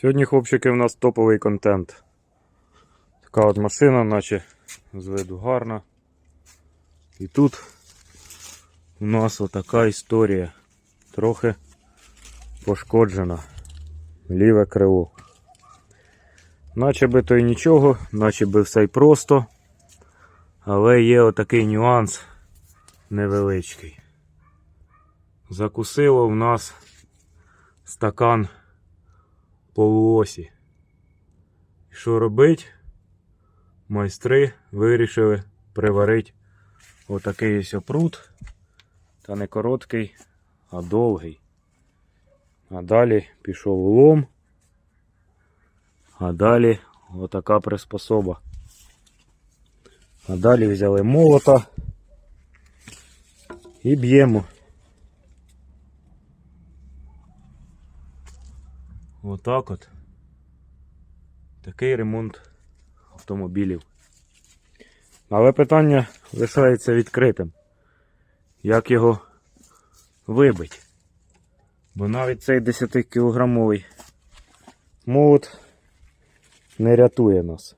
Сьогодні, хлопчики, у нас топовий контент. Така от машина, наче з виду гарна. І тут у нас отака історія. Трохи пошкоджена. Ліве крило. Наче би то й нічого, наче би все й просто. Але є отакий нюанс невеличкий. Закусило в нас стакан полуосі. І що робить? Майстри вирішили приварити отакий ось опрут. Та не короткий, а довгий. А далі пішов лом. А далі отака приспособа. А далі взяли молота і б'ємо. Отак от. Такий ремонт автомобілів. Але питання лишається відкритим. Як його вибити? Бо навіть цей 10-кілограмовий молот не рятує нас.